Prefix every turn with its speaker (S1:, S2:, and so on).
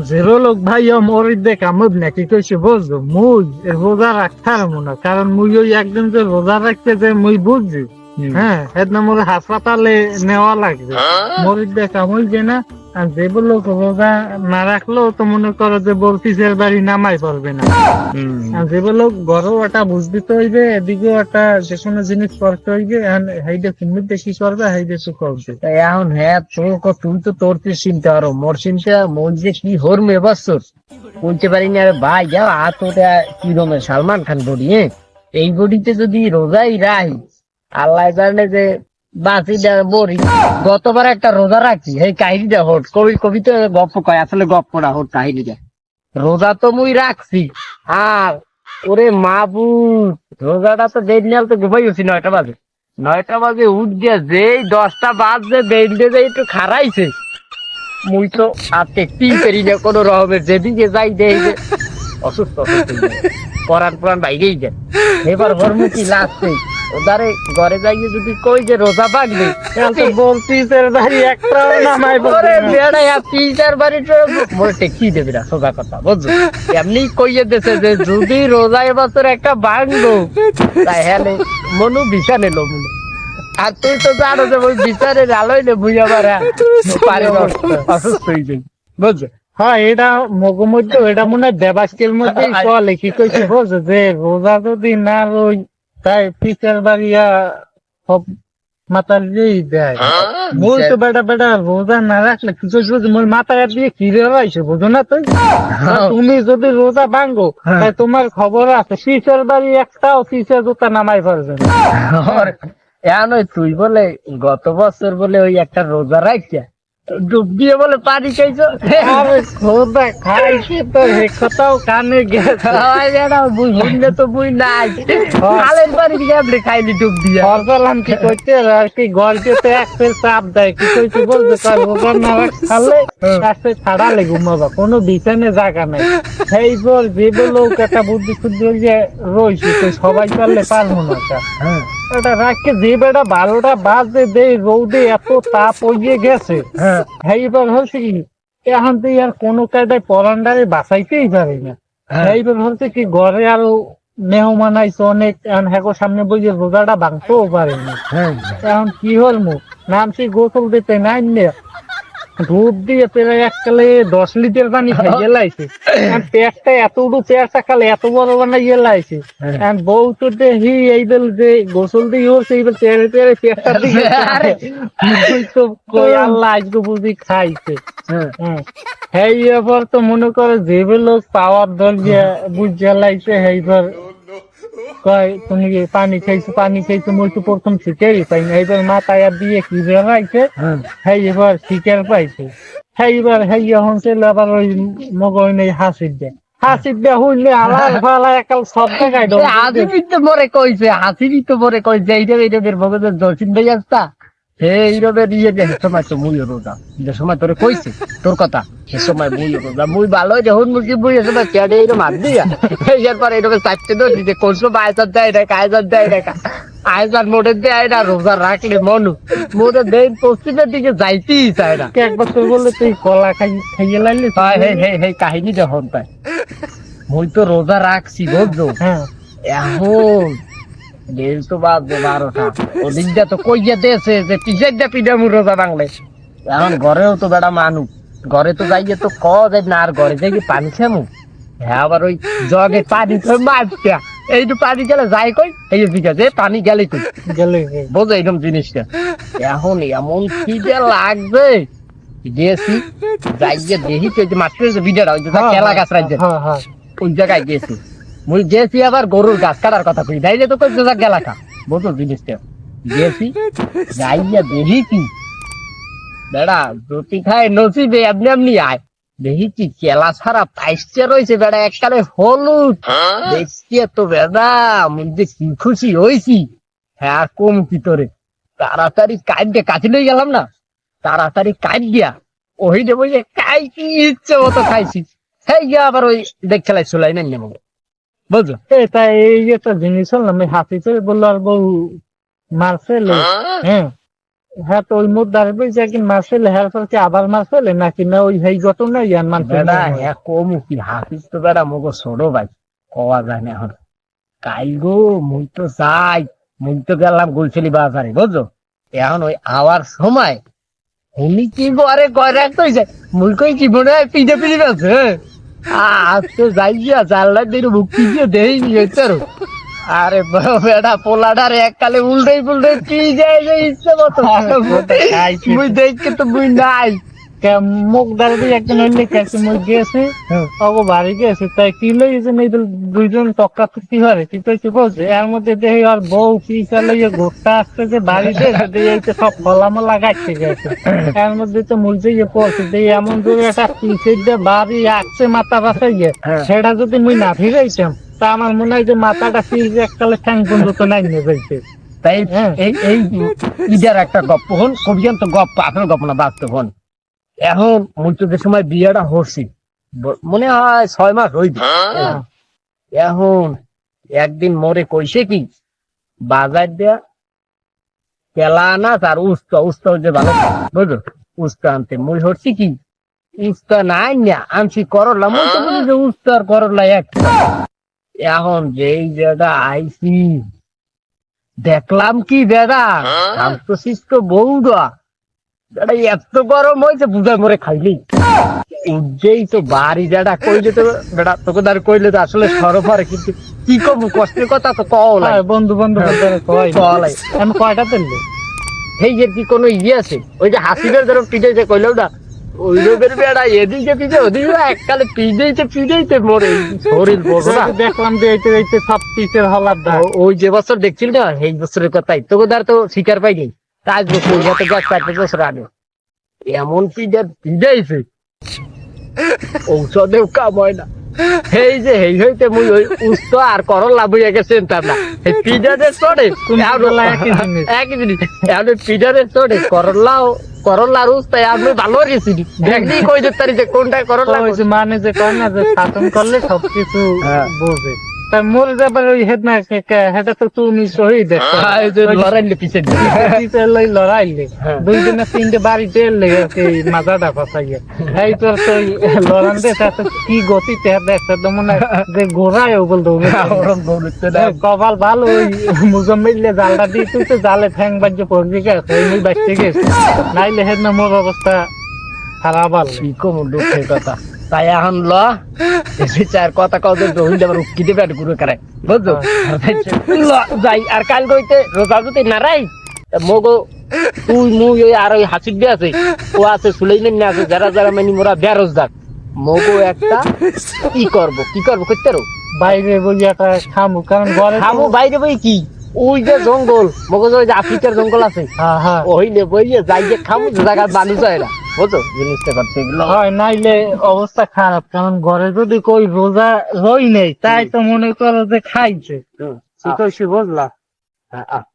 S1: Zero লোক ভাই মরি দেখ আমার নাকি কইছে বুঝছ মুই রোজা রাখতার মনে কারণ মুই ওই একদিন যে রোজা রাখতে যে মুই বুঝছি হ্যাঁ সেদিন মোর হাসপাতালে নেওয়া লাগবে। মরি দেখ আমি যে না আর যে লোক রোজা না রাখলেও তো মনে করো যে বলতিসের বাড়ি নামাই পারবে না। আর যে লোক গরম একটা বুঝতে তো হইবে এদিকেও একটা যে কোনো জিনিস করতে হইবে হাইডে তুমি বেশি করবে হাইডে তো করবে
S2: তাই এখন হ্যাঁ তোর ক- তুই তো তোর তুই চিনতে? পারো মোর চিন্তা মোর যে কি হরমে বছর বলতে পারি না আরে ভাই যাও হাত ওটা কি রকমের সালমান খান বডি হ্যাঁ? এই বডিতে যদি রোজাই রাই আল্লাহ জানে যে বাসিটা বড়ি। গতবার একটা রোজা রাখছি এই কাহিনীটা হোট। কবি কবি তো গপ্প কয়, আসলে গপ্প না, হোট কাহিনীটা রোজা তো মুই রাখছি। আর ওরে মাবুদ, রোজাটা তো দেড় নিয়াল তো ঘুমাই গেছি, নয়টা বাজে। নয়টা বাজে, উঠ গিয়া যেই দশটা বাজে বেরিয়ে যে একটু খারাইছে মুই তো আর দেখতেই পারি না কোনো রকমের যেদিকে যাই দেই যে অসুস্থ। পরান পরান বাইরেই যায়। এবার হরমুখী লাগছে ওদারে ঘরে যাইয়ে যদি কই যে রোজা পাকবে
S1: বলতিসের বাড়ি একটাও নামাই
S2: বেড়া তিনটার বাড়ি তো মোরে টেকি দেবে না সোজা কথা বুঝছ? এমনি কইয়ে দেছে যে যদি রোজা এবছর একটা ভাঙলো তাই হ্যালে মনু বিছা নিল মনে আর তুই তো জানো যে ওই বিচারের আলোই নে বুঝা পারা পারে অসুস্থ হয়ে যাই বুঝছ?
S1: হ্যাঁ এটা মগো মধ্যে এটা মনে হয় দেবাস্কের মধ্যে চলে কি কইছি বলছে যে রোজা যদি না রই তাই পিসের বাড়িয়া সব মাতার যেই দেয়। বল তো বেটা বেটা রোজা না রাখলে কিছু যদি মোর মাথা দিয়ে কিরে রাইছে বুঝো না তুই তুমি যদি রোজা ভাঙ্গো তাই তোমার খবর আছে পিসের বাড়ি একটাও পিসের জুতা নামাই পারবে না।
S2: এখন ওই তুই বলে গত বছর বলে ওই একটা রোজা রাখিয়া ডুব দিয়ে বলে পানি খাইছো?
S1: খোদা খাইছে তো হে কথাও কানে গেছে।
S2: হয় তো বুই নাই। বাড়ি দিয়ে খাইলি ডুব দিয়া।
S1: কি করতে আর কি এক ফের চাপ দেয়। কি কইতে বলছে তার রোগার না খালে কাছে ছাড়ালে ঘুমাবা। কোনো বিছানে জায়গা নাই। সেই বল যে লোক একটা বুদ্ধি শুদ্ধি যে রয়েছে তো সবাই পারলে পারব না তা। এটা রাখকে যে বেটা বারোটা বাজে রৌদে এত তাপ হইয়ে গেছে। এইবার হচ্ছে কি এখন তো আর কোনো কায়দায় পরান্ডারে বাঁচাইতেই পারি না। এইবার হচ্ছে কি ঘরে আরও মেহমান আইছে অনেক এখন হ্যাগো সামনে বই রোজাটা ভাঙতেও পারে না। এখন কি হল মু? নামছি গোসল দিতে নাই নে। ধূপ দিয়ে প্রায় এককালে দশ লিটার পানি খাইয়ে লাইছে। পেটটা এত উড়ু খালে এত বড় বানাইয়ে লাইছে। এখন বউ তো দেখি যে গোসল দিয়ে হচ্ছে এই বেল তেরে তেরে পেটটা দিয়ে তো আল্লাহ আজকে বুঝি খাইছে। হ্যাঁ। হেই এবার তো মনে করে যে লোক পাওয়ার দল বুঝে লাইছে সেইবার কয় তুমি কি পানি খাইছো পানি খাইছো মই তো প্রথম পাই না এইবার মাথায় আর দিয়ে কি বেড়াইছে হেই এবার শিকার পাইছে। সেইবার হেই এখন চলে আবার ওই মগর নেই হাসির দেয় হাসির দেয় হইলে ফালা একাল সব জায়গায়।
S2: হাসিবি তো মরে কইছে হাসিবি তো মরে কইছে এইটা এইটা বের ভগতের দর্শন ভাই আসতা। হে এইরবে দিয়ে যে সময় তো মুই রোজা। যে সময় তোরে কইছে তোর কথা। সে সময় মুই রোজা। মুই ভালো যখন সময় চেয়ারে এইরকম মার দিয়া। এরপর এইরকম চারটে দোষ দিতে কোন সময় আয়সার দেয় না কায়সার দেয় না আয়সার মোটে দেয় না রোজা রাখলে মনু। মোটে দেন পশ্চিমের দিকে যাইতেই চায় না।
S1: এক বছর বললে তুই কলা খাই খাইয়ে লাইলি?
S2: হয় হে হে হে কাহিনী যখন পায় মুই তো রোজা রাখছি বুঝছ?
S1: হ্যাঁ।
S2: এখন বেল তো বাজবে বারোটা। ওদিকটা তো কইয়া দেছে যে পিছের দা পিঠা মুর রোজা বাংলে এখন ঘরেও তো বেড়া মানুষ। ঘরে তো যাইয়ে তো ক যাই না আর ঘরে যাই কি পানি খামু? হ্যাঁ আবার ওই জগে পানি তো মারটা এই তো পানি গেলে যাই কই? এই যে ঠিক আছে পানি গেলে তুই
S1: গেলে
S2: বোঝো এরকম জিনিসটা। এখন এমন কি যে লাগবে? গেছি যাইয়ে দেখি তো যে মাত্র যে ওই যে খেলা গাছ রাজ্যের
S1: হ্যাঁ হ্যাঁ।
S2: ওই জায়গায় গেছি? মুই গেছি আবার গরুর গাছ কাটার কথা কই। তাইলে তো কই যা গেলা কা। বুঝো জিনিসটা গেছি যাইয়া কি বেড়া রুটি খায় নসিবে এমনি এমনি আয়। কেলা পাইসে রয়েছে বেড়া এককালে হলুদ। দেখছি তো বেড়া মুই যে কি খুশি হইছি। হ্যাঁ কম কি তোরে। তাড়াতাড়ি কাট দিয়ে কাছে লই গেলাম না। তাড়াতাড়ি কাট দিয়া ওই দেবো যে খাই কি ইচ্ছে মতো খাইছি। হ্যাঁ গিয়া আবার ওই দেখ খেলাই চলাই না নেব। বুঝলো
S1: এটা এই একটা জিনিস হল আমি হাসি করে বলল আর বউ মারছে হ্যাঁ? হ্যাঁ? তো ওই মোট দাঁড়াবে যে একদিন মার ফেলে হ্যাঁ কি আবার ফেলে নাকি না ওই ঘটনা ইয়ান
S2: বেড়া হ্যাঁ কম কি হাফিজ তো বেড়া মগো ছোট ভাই কওয়া যায় না এখন। কাল গো মুই তো চাই মুই তো গেলাম গুলছলি বাজারে বুঝছ? এখন ওই আওয়ার সময় উনি কি করে কয় রাখতে যায় মুই কই কি হয় পিঠে পিঠে আছে আজ তো যাই গিয়া জানলা দিয়ে মুক্তি দিয়ে দেই নিয়ে তোর আরে। বেটা পোলাটার এককালে উল্টাই পুল্টাই কি যায় ইচ্ছে মতো। মুই দেখকে তো মুই নাই।
S1: মুখ হইলে অগো বাড়ি তাই কি এই দুইজন টক্কা তুতি হরে কি তো কি বলছে এর মধ্যে দেখি আর বউ কি চালে ঘুরটা আসছে যে বাড়িতে এই তো সব ফলামলা গাইতে গেছে এর মধ্যে তো মুলছে ইয়ে পড়ছে যে এমন একটা বাড়ি আসছে মাথা বাসাই গিয়ে
S2: হ্যাঁ।
S1: সেটা যদি মুই না ফিরাইতাম তা আমার মনে হয় যে মাথাটা পিস এককালে ঠ্যাং পর্যন্ত নাই নিয়ে
S2: তাই
S1: হ্যাঁ।
S2: এই এই ঈদের একটা গপ্প হন কবিয়ান তো গপ্প আপনার গপ্প না বাস্তব হন এখন মুহূর্তের সময় বিয়েটা হচ্ছি ব- মনে হয় ছয় মাস হইবে
S1: হ্যাঁ।
S2: এখন একদিন মোরে কইছে কি বাজার দেয়া কেলা না তার উস্তা উস্তা যে ভালো। বুঝলো উস্তা আনতে। মুই হচ্ছি কি উস্তা নাই না আনছি করলা। মুই তো বলি যে উস্তা আর করলা এক। এখন যেই জায়গা আইছি দেখলাম কি বেড়া আম তো শিষ্ট বউরা এত গরম হয়েছে বুঝায় মরে খাইলি। উজ্জেই তো বাড়ি কইলে তো বেড়া তোকে দাঁড় কইলে তো আসলে সরফারে কিন্তু কি কম কষ্টের কথা তো কও
S1: বন্ধু বন্ধু কয় আমি কয়টা
S2: এই যে কি কোনো ইয়ে আছে ওই যে হাসিবের ধরো পিঠে যে কইলেও না ওই রোগের বেড়া এদিকে পিঠে ওদিকে এককালে পিঠেইতে পিঠেইতে মরে শরীর বড় না।
S1: দেখলাম যে এইতে এইতে সব পিসের হলার দা
S2: ওই যে বছর দেখছিল না? এই বছরের কথাই। তোকে দার তো শিকার পাইনি। কাজ যত বছর আগে। এমন পিজার পিজাইছে ঔষধেও কাম হয় না। এই যে এই হইতে মুই ওই উস্ত আর করলা বইয়া গেছে তার না। এই চড়ে
S1: একই জিনিস?
S2: এখন চড়ে করলাও করলার উস্তা আমি ভালো গেছি দেখবি কই যে কোনটা করলা
S1: মানে যে কয় না যে শাসন করলে সবকিছু
S2: হ্যাঁ।
S1: বোঝে। তা মোর ব্যাপারে ওই হেড না হেটা তো তুমি শহীদ
S2: লড়াইলে দিছে।
S1: পিসের লই লড়াইলে। দুই দিনে তিনটে বাড়িতে এলে সেই মাথাটা ফসাইয়ে এই তোর তো লড়ান দে কি গতি তে দেখছে তো মনে যে ঘোড়ায় ওগুল দৌড়ে। কপাল ভালো ওই মুজম্মিলে জালটা দিয়ে তুই তো জালে ঠ্যাং বাজ্য পড়বি গেছে ওই বাঁচতে গেছে নাইলে হেড না মোর অবস্থা খারাপ আর
S2: কি কম দুঃখের কথা। তাই এখন ল। এসে চার কথা কত রহিল আবার উকি দেবে আর গুরু করে। বুঝছ? ল যাই। আর কাল কইতে রোজা যদি নারাই মগো তুই মুই ওই আর ওই হাসিব আছে। ও আছে সুলাইমেন না আছে যারা যারা মানে মোরা বেরোজগার মগো একটা কি করব কি করব করতে রো
S1: বাইরে বলি একটা খামু কারণ ঘরে
S2: খাব বাইরে বই কি? ওই যে জঙ্গল মগো যে ওই যে আফ্রিকার জঙ্গল আছে।
S1: হ্যাঁ।
S2: ওইলে বইয়ে যাই যে খামু যে জায়গায় মানুষ হয় না। বুঝছ জিনিসটা করছে এগুলো
S1: হয় নাইলে অবস্থা খারাপ কারণ ঘরে যদি কই রোজা রই নেই তাই তো মনে করো যে খাইছে।
S2: হুম।
S1: কি বুঝলা।
S2: আ-